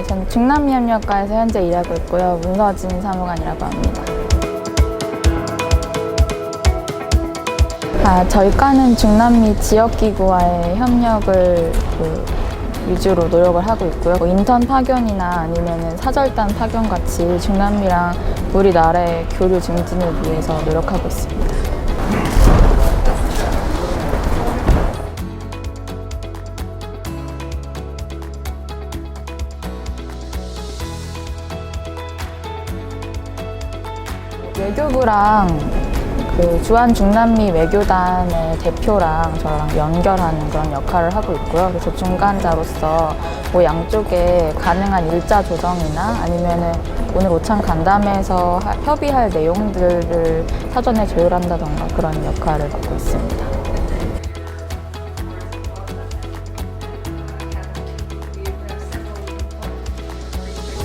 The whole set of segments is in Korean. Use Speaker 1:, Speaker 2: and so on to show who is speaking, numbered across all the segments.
Speaker 1: 네, 전 중남미 협력과에서 현재 일하고 있고요. 문서진 사무관이라고 합니다. 아, 저희 과는 중남미 지역기구와의 협력을 그 위주로 노력을 하고 있고요. 뭐 인턴 파견이나 아니면 사절단 파견 같이 중남미랑 우리나라의 교류 증진을 위해서 노력하고 있습니다. 외교부랑 그 주한 중남미 외교단의 대표랑 저랑 연결하는 그런 역할을 하고 있고요. 그래서 중간자로서 뭐 양쪽에 가능한 일자 조정이나 아니면은 오늘 오찬 간담회에서 하- 협의할 내용들을 사전에 조율한다던가 그런 역할을 맡고 있습니다.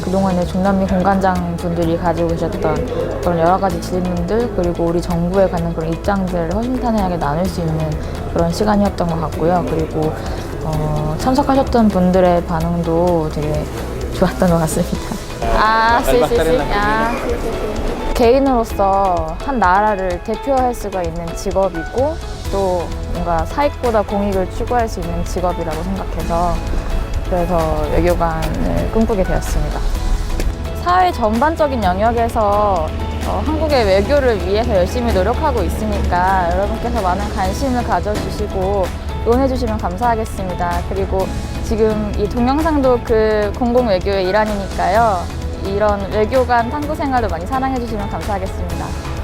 Speaker 1: 그동안에 중남미 공관장 분들이 가지고 계셨던 그런 여러 가지 질문들 그리고 우리 정부에 갖는 그런 입장들을 허심탄회하게 나눌 수 있는 그런 시간이었던 것 같고요. 그리고 어, 참석하셨던 분들의 반응도 되게 좋았던 것 같습니다. 아, 씨씨씨. 아, 개인으로서 한 나라를 대표할 수가 있는 직업이고 또 뭔가 사익보다 공익을 추구할 수 있는 직업이라고 생각해서 그래서 외교관을 꿈꾸게 되었습니다. 사회 전반적인 영역에서 어, 한국의 외교를 위해서 열심히 노력하고 있으니까 여러분께서 많은 관심을 가져주시고 응원해주시면 감사하겠습니다. 그리고 지금 이 동영상도 그 공공 외교의 일환이니까요. 이런 외교관 탐구 생활도 많이 사랑해주시면 감사하겠습니다.